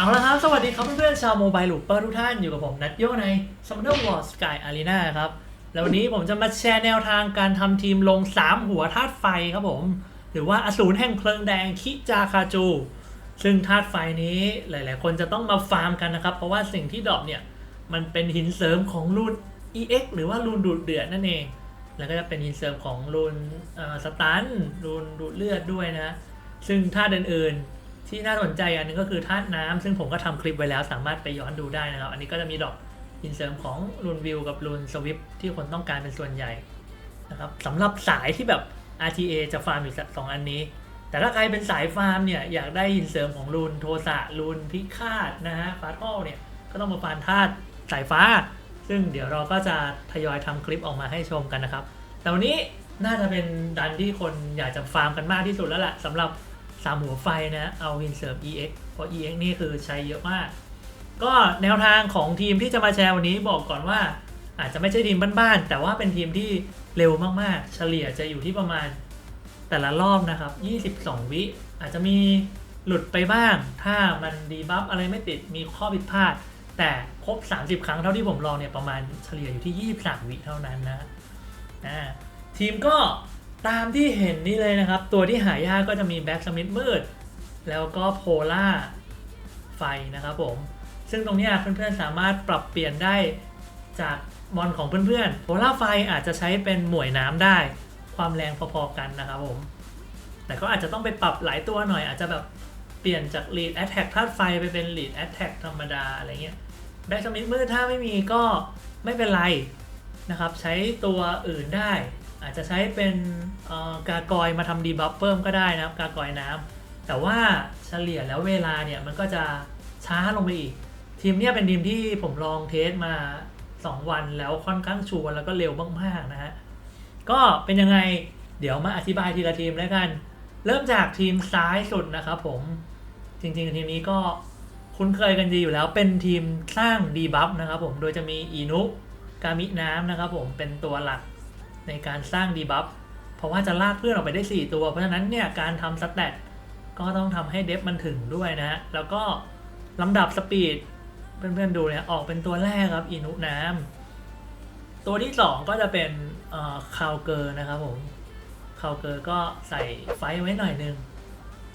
เอาละครับ สวัสดีครับเพื่อนๆชาวโมบายลูปเปอร์ทุกท่านอยู่กับผมนัทโยใน Summoner War Sky Arena ครับ แล้ววันนี้ผมจะมาแชร์แนวทางการทำทีมลง 3 หัวธาตุไฟครับผม หรือว่าอสูรแห่งเพลิงแดงคิจาคาจู ซึ่งธาตุไฟนี้หลายๆ คนจะต้องมาฟาร์มกันนะครับ เพราะว่าสิ่งที่ดรอปเนี่ย มันเป็นหินเสริมของรูน EX หรือว่ารูนดูดเดือดนั่นเอง แล้วก็จะเป็นหินเสริมของรูนเอ่อสตันรูนดูดเลือดด้วยนะ ซึ่งธาตุอื่นๆ ที่น่าสนใจอันหนึงก็คือธาตุน้ำซึ่งผมก็ทำคลิปไว้แล้วสามารถไปย้อนดูได้นะครับ อันนี้ก็จะมีดอกหินเสริมของรูนวิวกับรูนสวิปที่คนต้องการเป็นส่วนใหญ่นะครับสำหรับสายที่แบบ RTA จะฟาร์มอีกสักสองอันนี้ แต่ถ้าใครเป็นสายฟาร์มเนี่ยอยากได้หินเสริมของรูนโทสะรูนพิฆาตนะฮะฟาทอลเนี่ยก็ต้องมาฟาร์มธาตุสายฟ้า ซึ่งเดี๋ยวเราก็จะทยอยทำคลิปออกมาให้ชมกันนะครับแต่วันนี้น่าจะเป็นดันที่คนอยากจะฟาร์มกันมากที่สุดแล้วแหละสำหรับ สามหัวไฟนะเอาหินเสริม EX เพราะ EX นี่คือใช้เยอะมาก ก็แนวทางของทีมที่จะมาแชร์วันนี้บอกก่อนว่า อาจจะไม่ใช่ทีมบ้านๆแต่ว่าเป็นทีมที่เร็วมากๆ เฉลี่ยจะอยู่ที่ประมาณแต่ละรอบนะครับ 22 วิอาจจะมีหลุดไปบ้าง ถ้ามันดีบัฟอะไรไม่ติดมีข้อผิดพลาด แต่ครบ 30 ครั้งเท่าที่ผมลองเนี่ยประมาณเฉลี่ยอยู่ที่ 23 วิเท่านั้นนะอ่าทีมก็ ตามที่เห็นนี่เลยนะครับ ตัวที่หายากก็จะมีแบ็กสมิธมืด แล้วก็โพล่าไฟนะครับผม ซึ่งตรงนี้เพื่อนๆสามารถปรับเปลี่ยนได้จากมอนของเพื่อนๆโพล่าไฟอาจจะใช้เป็นหม่วยน้ำได้ ความแรงพอๆกันนะครับผม แต่ก็อาจจะต้องไปปรับหลายตัวหน่อยอาจจะแบบเปลี่ยนจาก lead attack ธาตุไฟไปเป็น lead attack ธรรมดาอะไรเงี้ยแบ็กสมิธมืดถ้าไม่มีก็ไม่เป็นไรนะครับ ใช้ตัวอื่นได้ อาจจะใช้เป็นกากอยมาทำดีบัฟเพิ่มก็ได้นะครับกากอยน้ำแต่ว่าเฉลี่ยแล้วเวลาเนี่ยมันก็จะช้าลงไปอีก ทีมเนี่ยเป็นทีมที่ผมลองเทสมา 2 วันแล้วค่อนข้างชัวร์แล้วก็เร็วมากๆนะฮะก็เป็นยังไงเดี๋ยวมาอธิบายทีละทีมแล้วกัน เริ่มจากทีมซ้ายสุดนะครับผมจริงๆทีมนี้ก็คุ้นเคยกันดีอยู่แล้วเป็นทีมสร้างดีบัฟนะครับผมโดยจะมีอีนุกามิน้ำนะครับผมเป็นตัวหลัก ในการสร้างดีบัฟเพราะว่าจะลากเพื่อนออกไปได้ 4 ตัว เพราะฉะนั้นเนี่ยการทำสแตทก็ต้องทำให้เดฟมันถึงด้วยนะฮะ แล้วก็ลำดับสปีดเพื่อนๆดูเนี่ยออกเป็นตัวแรกครับอีนุน้ำตัวที่สองก็จะเป็นคาวเกอร์นะครับผมคาวเกอร์ก็ใส่ไฟไว้หน่อยนึง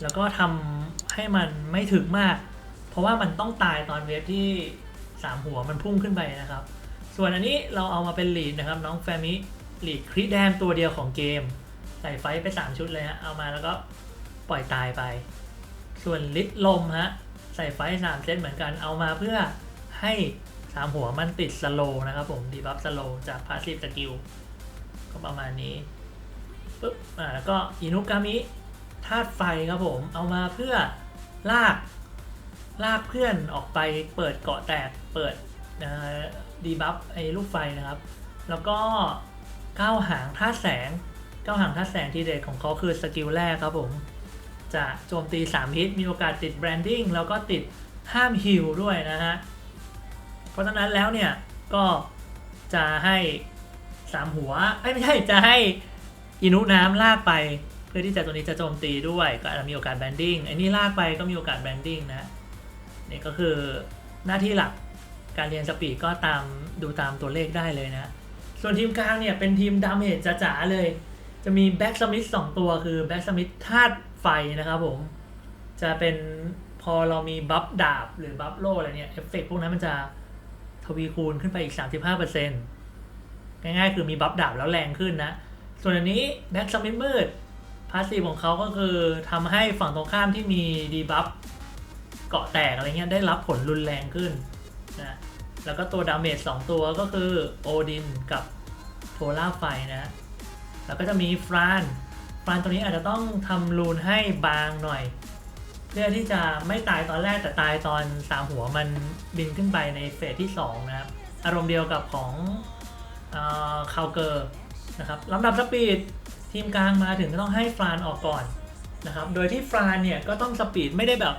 แล้วก็ทำให้มันไม่ถึงมาก เพราะว่ามันต้องตายตอนเวฟที่สามหัวมันพุ่งขึ้นไปนะครับ ส่วนอันนี้เราเอามาเป็นลีดนะครับน้องแฟมิ ลีดคริแดนตัวเดียวของเกม ใส่ไฟไป 3 ชุดเลยฮะ เอามาแล้วก็ปล่อยตายไป ส่วนลิดลมฮะ ใส่ไฟสามเซตเหมือนกันเอามาเพื่อให้สามหัวมันติดสโลนะครับผมดีบัฟสโลจากพาสซีฟสกิลก็ประมาณนี้ปึ๊บอ่าแล้วก็อินุกามิธาตุไฟครับผม เอามาเพื่อลาก ลากเพื่อนออกไปเปิดเกาะแตกเปิดดีบัฟไอ้ลูกไฟนะครับ แล้วก็ ก้าวหางท่าแสงก้าวหางท่าแสงทีเด็ดของเขาคือสกิลแรกครับผม จะโจมตี 3 ฮิต มีโอกาสติดแบรนดิ้งแล้วก็ติดห้ามฮิลด้วยนะฮะ เพราะฉะนั้นแล้วเนี่ย ก็จะให้สามหัวไม่ใช่ จะให้อินุน้ำลากไป เพื่อที่จะตัวนี้จะโจมตีด้วย ก็อาจจะมีโอกาสแบนดิ้งไอ้นี่ลากไปก็มีโอกาสแบนดิ้งนะนี่ก็คือหน้าที่หลักการเรียนสปีดก็ตามดูตามตัวเลขได้เลยนะ ส่วนทีมกลางเนี่ยเป็นทีมดาเมจจ๋าๆเลย จะมีแบ็กสมิธสองตัวคือแบ็กสมิธธาตุไฟนะครับผม จะเป็นพอเรามีบัฟดาบหรือบัฟโล่อะไรเนี่ยเอฟเฟกพวกนั้นมันจะทวีคูณขึ้นไปอีก 35%ง่ายๆ คือมีบัฟดาบแล้วแรงขึ้นนะ ส่วนอันนี้แบ็กสมิธมืดพาสซีฟของเขาก็คือทำให้ฝั่งตรงข้ามที่มีดีบัฟเกาะแตกอะไรเงี้ยได้รับผลรุนแรงขึ้นนะแล้วก็ตัวดาเมจ2ตัวก็คือโอดินกับ โพล่าไฟนะ แล้วก็จะมีฟราน ฟรานตัวนี้อาจจะต้องทำรูนให้บางหน่อย เพื่อที่จะไม่ตายตอนแรกแต่ตายตอนสามหัวมันบินขึ้นไปในเฟสที่ 2 นะครับ อารมณ์เดียวกับของคาวเกอร์นะครับลำดับสปีดทีมกลางมาถึงก็ต้องให้ฟรานออกก่อนนะครับ โดยที่ฟรานเนี่ยก็ต้องสปีดไม่ได้แบบ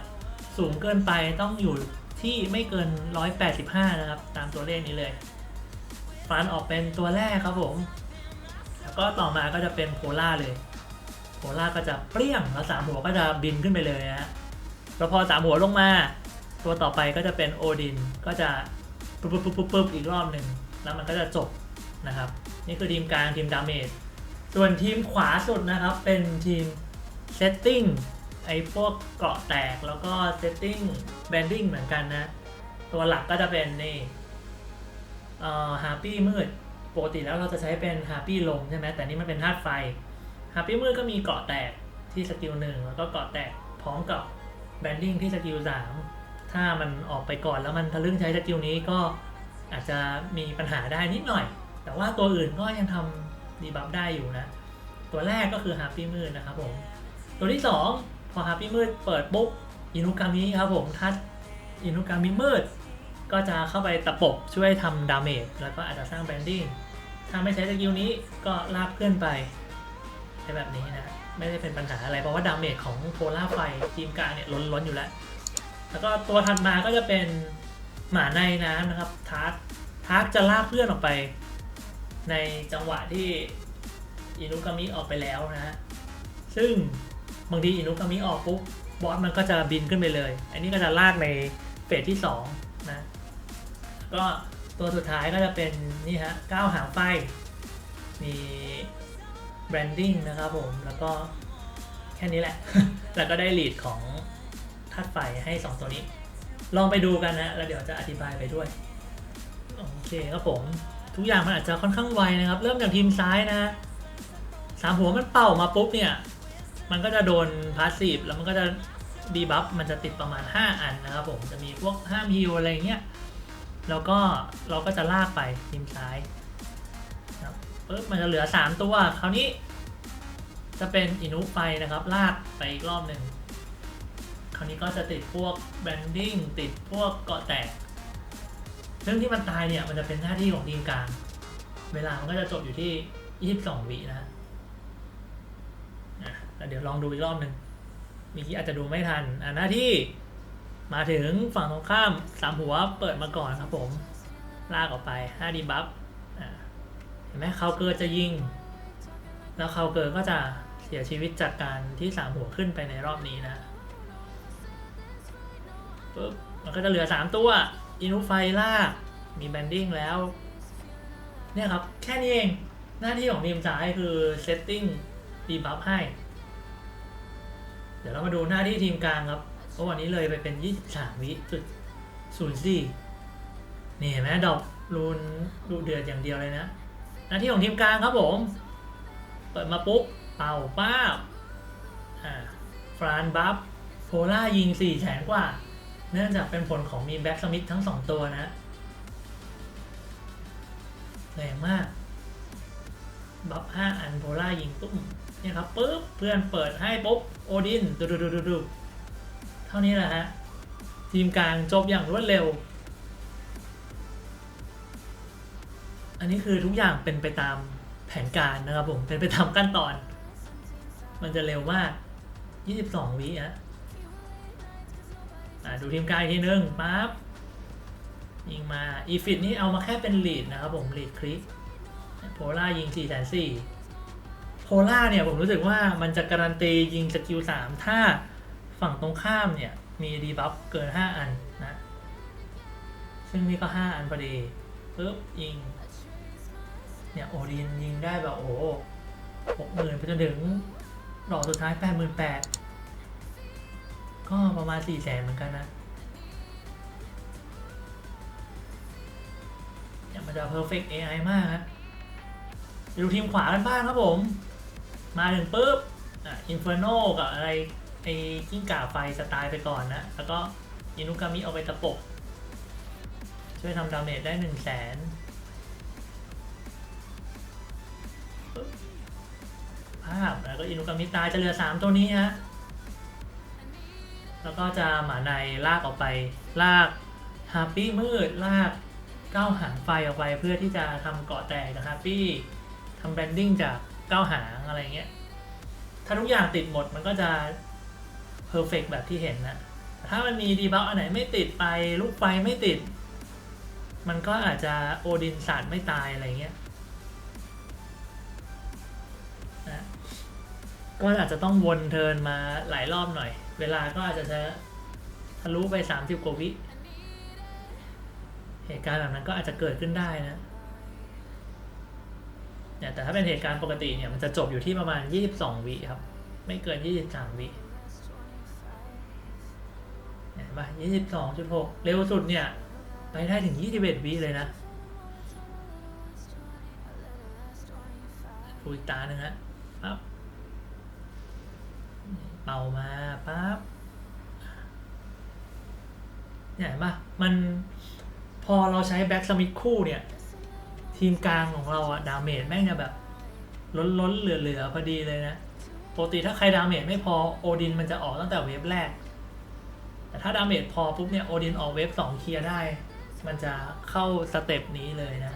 สูงเกินไปต้องอยู่ที่ไม่เกิน 185 นะครับ ตามตัวเลขนี้เลย ฟรานออกเป็นตัวแรกครับผม แล้วก็ต่อมาก็จะเป็นโพล่าเลย โพล่าก็จะเปรี้ยงแล้วสามหัวก็จะบินขึ้นไปเลยนะแล้วพอสามหัวลงมา ตัวต่อไปก็จะเป็นโอดิน ก็จะปุ๊บปุ๊บปุ๊บปุ๊บอีกรอบหนึ่ง แล้วมันก็จะจบนะครับ นี่คือทีมกลางทีมดาเมจ ส่วนทีมขวาสุดนะครับ เป็นทีมเซตติ้งไอ้พวกเกาะแตกแล้วก็เซตติ้งแบนดิ้งเหมือนกันนะ ตัวหลักก็จะเป็นนี่ ฮาร์ปี้มืด ปกติแล้วเราจะใช้เป็นฮาร์ปี้ลมใช่ไหมแต่นี่มันเป็นธาตุไฟฮาร์ปี้มืดก็มีเกาะแตกที่สกิลหนึ่งแล้วก็เกาะแตกพร้อมกับแบนดิ้งที่สกิลสามถ้ามันออกไปก่อนแล้วมันทะลึ่งใช้สกิลนี้ก็อาจจะมีปัญหาได้นิดหน่อย แต่ว่าตัวอื่นก็ยังทำดีบัฟได้อยู่นะ ตัวแรกก็คือฮาร์ปี้มืดนะครับผม ตัวที่ 2 พอฮาร์ปี้มืดเปิดปุ๊บอินุกามิครับผมทัดอินุกามิมืด ก็จะเข้าไปตะปบช่วยทำดาเมจแล้วก็อาจจะสร้างแบนดิ้งถ้าไม่ใช้สกิลนี้ก็ลากเพื่อนไปใช้แบบนี้นะ ไม่ได้เป็นปัญหาอะไรเพราะว่าดาเมจของโพล่าไฟทีมกลางเนี่ยล้นล้นๆอยู่แล้ว แล้วก็ตัวถัดมาก็จะเป็นหมาในน้ำนะครับทาร์กทาร์กจะลากเพื่อนออกไป ในจังหวะที่อินุกามิออกไปแล้วนะฮะซึ่งบางทีอินุกามิออกปุ๊บบอสมันก็จะบินขึ้นไปเลย อันนี้ก็จะลากในเฟสที่ 2 ก็ตัวสุดท้ายก็จะเป็นนี่ฮะก้าวหางไฟ มีแบรนดิ้งนะครับผม แล้วก็แค่นี้แหละ แล้วก็ได้ลีดของธาตุไฟให้ 2 ตัวนี้ ลองไปดูกันนะแล้วเดี๋ยวจะอธิบายไปด้วย โอเคครับผม ทุกอย่างมันอาจจะค่อนข้างไวนะครับ เริ่มจากทีมซ้ายนะฮะสามหัวมันเป่ามาปุ๊บเนี่ย มันก็จะโดนพาสซีฟแล้วมันก็จะดีบัฟมันจะติดประมาณ 5 อันนะครับผม จะมีพวกห้ามฮิวอะไรเงี้ย แล้วก็เราก็จะลากไปทีมซ้ายนะครับปึ๊บมันจะเหลือ 3 ตัว คราวนี้จะเป็นอินุไปนะครับ ลากไปอีกรอบหนึ่งคราวนี้ก็จะติดพวกแบนดิ้งติดพวกเกาะแตกซึ่งที่มันตายเนี่ยมันจะเป็นหน้าที่ของทีมกลาง เวลามันก็จะจบอยู่ที่ 22 วินะฮะอะแล้วเดี๋ยวลองดูอีกรอบหนึ่งมีที่อาจจะดูไม่ทันอะหน้าที่ มาถึงฝั่งตรงข้ามสามหัวเปิดมาก่อนครับผม ลากออกไป5ดีบัฟเห็นไหมเขาเกิดจะยิง แล้วเขาเกิดก็จะเสียชีวิตจากการที่สามหัวขึ้นไปในรอบนี้นะปุ๊บมันก็จะเหลือ3ตัวอินุไฟลากมีแบนดิ้งแล้ว เนี่ยครับ แค่นี้เองหน้าที่ของทีมซ้ายคือเซตติ้งดีบัฟให้ เดี๋ยวเรามาดูหน้าที่ทีมกลางครับ เพราะวันนี้เลยไปเป็น 23 วิจุดศูนย์สี่นี่เห็นไหมดอกรูนดูเดือดอย่างเดียวเลยนะ หน้าที่ของทีมกลางครับผม เปิดมาปุ๊บ เป่าป้าบอ่าฟรานบัฟโพล่ายิง4แสนกว่า เนื่องจากเป็นผลของมีแบ็กสมิธทั้ง 2 ตัวนะแรงมาก บัฟห้าอันโพล่ายิงปุ๊บเนี่ยครับปุ๊บ เพื่อนเปิดให้ปุ๊บ โอดินดูดูดูดูดู เท่านี้แหละฮะ ทีมกลางจบอย่างรวดเร็ว อันนี้คือทุกอย่างเป็นไปตามแผนการนะครับผม เป็นไปตามขั้นตอน มันจะเร็วมาก 22 วิฮะอะดูทีมกลางอีกทีนึงปั๊บยิงมาอีฟิตนี่เอามาแค่เป็นลีดนะครับผมลีดคลิกโพล่ายิง4 4 0 0โพล่าเนี่ยผมรู้สึกว่ามันจะการันตียิงสกิล3ถ้า ฝั่งตรงข้ามเนี่ยมีดีบัฟเกิน 5 อันนะ ซึ่งนี่ก็ 5 อันพอดีปึ๊บยิง เนี่ยโอดินยิงได้แบบโอ้หกหมื่นไปจนถึงดอกสุดท้ายแปดหมื่นแปดก็ประมาณสี่แสนเหมือนกันนะเนี่ยมันจะ perfect AI มากฮะดูทีมขวากันบ้างครับผม มาถึงปุ๊บอะ Inferno กับอะไร ไอ้กิ้งก่าไฟสไตล์ไปก่อนนะ แล้วก็อินุกามิเอาไปตะปบช่วยทำดาเมจได้หนึ่งแสนภาพแล้วก็อินุกามิตายจะเหลือ3ตัวนี้ฮะ แล้วก็จะหมาในลากออกไป ลากฮาร์ปี้มืด ลากก้าวหางไฟออกไปเพื่อที่จะทำเกาะแตกกับฮาร์ปี้ทำแบรนดิ้งจากก้าวหางอะไรเงี้ย ถ้าทุกอย่างติดหมดมันก็จะ เพอร์เฟกแบบที่เห็นนะถ้ามันมีดีบัฟอันไหนไม่ติดไปลูกไฟไม่ติด มันก็อาจจะโอดินสาดไม่ตายอะไรเงี้ยนะก็อาจจะต้องวนเทินมาหลายรอบหน่อย เวลาก็อาจจะทะลุไปสามสิบกว่าวิ เหตุการณ์แบบนั้นก็อาจจะเกิดขึ้นได้นะเนี่ยแต่ถ้าเป็นเหตุการณ์ปกติเนี่ยมันจะจบอยู่ที่ประมาณยี่สิบสองวิครับ ไม่เกินยี่สิบสามวิ ปะยี่สิบสองจุดหกเร็วสุดเนี่ย ไปได้ถึงยี่สิบเอ็ดวิเลยนะดูอีกตาหนึ่งฮะปั๊บเป่ามาปั๊บเนี่ยเห็นปะมันพอเราใช้แบ็กสมิธคู่เนี่ย ทีมกลางของเราอะดาเมจแม่งจะแบบ ล้นล้นเหลือ ๆ พอดีเลยนะปกติถ้าใครดาเมจไม่พอ โอดินมันจะออกตั้งแต่เวฟแรก แต่ถ้าดาเมจพอปุ๊บเนี่ยโอดินออกเวฟสองเคลียร์ได้ มันจะเข้าสเต็ปนี้เลยนะ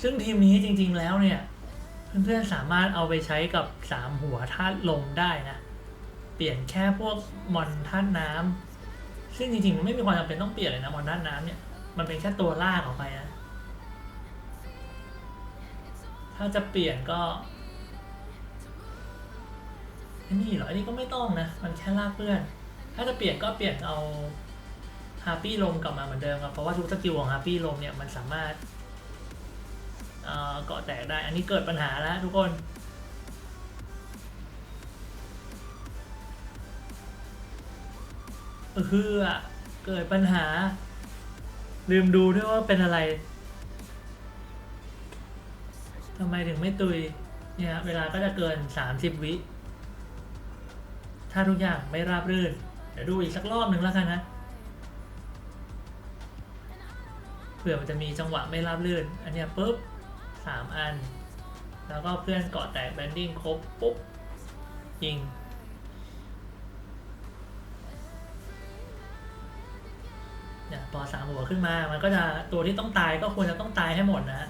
ซึ่งทีมนี้จริงๆแล้วเนี่ย เพื่อนๆสามารถเอาไปใช้กับสามหัวธาตุลมได้นะ เปลี่ยนแค่พวกมอนธาตุน้ำซึ่งจริงๆมันไม่มีความจำเป็นต้องเปลี่ยนเลยนะมอนธาตุน้ำเนี่ยมันเป็นแค่ตัวลากออกไปนะ ถ้าจะเปลี่ยนก็ อ้นี่เหรอ อันนี้ก็ไม่ต้องนะ มันแค่ลากเพื่อน ถ้าจะเปลี่ยนก็เปลี่ยนเอาฮาร์ปี้ลมกลับมาเหมือนเดิมครับเพราะว่าทุกสกิลของฮาร์ปี้ลมเนี่ยมันสามารถเกาะแตกได้ อันนี้เกิดปัญหาแล้วทุกคนเออคืออะเกิดปัญหา ลืมดูด้วยว่าเป็นอะไรทำไมถึงไม่ตุยเนี่ยเวลาก็จะเกิน 30 วิ ถ้าทุกอย่างไม่ราบรื่น เดี๋ยวดูอีกสักรอบหนึ่งแล้วกันนะ เผื่อมันจะมีจังหวะไม่ราบรื่น อันเนี้ยปุ๊บสามอัน แล้วก็เพื่อนเกาะแตกแบนดิ้งครบปุ๊บยิงเนี่ยพอสามหัวขึ้นมา มันก็จะตัวที่ต้องตายก็ควรจะต้องตายให้หมดนะฮะ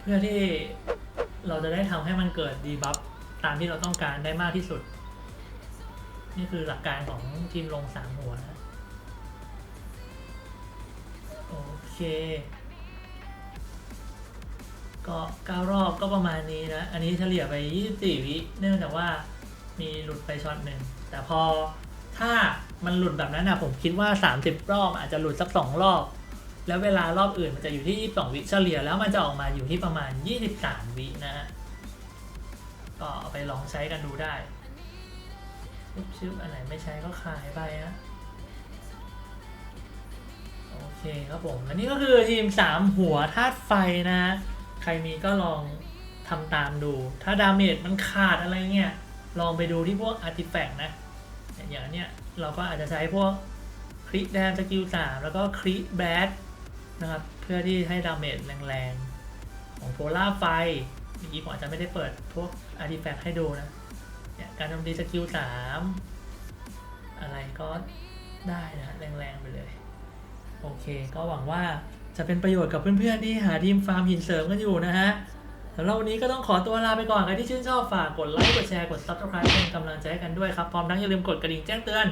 เพื่อที่เราจะได้ทำให้มันเกิดดีบัฟ ตามที่เราต้องการได้มากที่สุด นี่คือหลักการของทีมลงสามหัวนะโอเค ก็เก้ารอบก็ประมาณนี้นะ อันนี้เฉลี่ยไป 24 วิ เนื่องจากว่ามีหลุดไปช็อตหนึ่ง แต่พอถ้ามันหลุดแบบนั้นนะผมคิดว่า 30 รอบอาจจะหลุดสัก 2 รอบ แล้วเวลารอบอื่นมันจะอยู่ที่ 22 วิเฉลี่ยแล้วมันจะออกมาอยู่ที่ประมาณ 23 วินะฮะ ก็เอาไปลองใช้กันดูได้ชึบชึบอันไหนไม่ใช้ก็ขายไปฮะโอเคครับผมอันนี้ก็คือทีม3หัวธาตุไฟนะใครมีก็ลองทำตามดู ถ้าดาเมจมันขาดอะไรเงี้ยลองไปดูที่พวกอาร์ติแฟกต์นะอย่างเนี้ยเราก็อาจจะใช้พวกคริแดนสกิลสามแล้วก็คริแบดนะครับ เพื่อที่ให้ดาเมจแรงๆ ของโพล่าไฟเมื่อกี้ผมอาจจะไม่ได้เปิดพวก อาร์ติแฟกต์ให้ดูนะเนี่ยการโจมตีสกิลสามอะไรก็ได้นะแรงๆไปเลย โอเค ก็หวังว่าจะเป็นประโยชน์กับเพื่อนๆที่หาทีมฟาร์มหินเสริมกันอยู่นะฮะสำหรับวันนี้ก็ต้องขอตัวลาไปก่อนใครที่ชื่นชอบฝากกดไลค์กดแชร์กด subscribe เป็นกำลังใจให้กันด้วยครับพร้อมทั้งอย่าลืมกดกระดิ่งแจ้งเตือน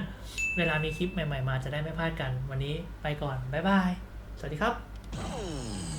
เวลามีคลิปใหม่ๆมาจะได้ไม่พลาดกัน วันนี้ไปก่อน บ๊ายบาย สวัสดีครับ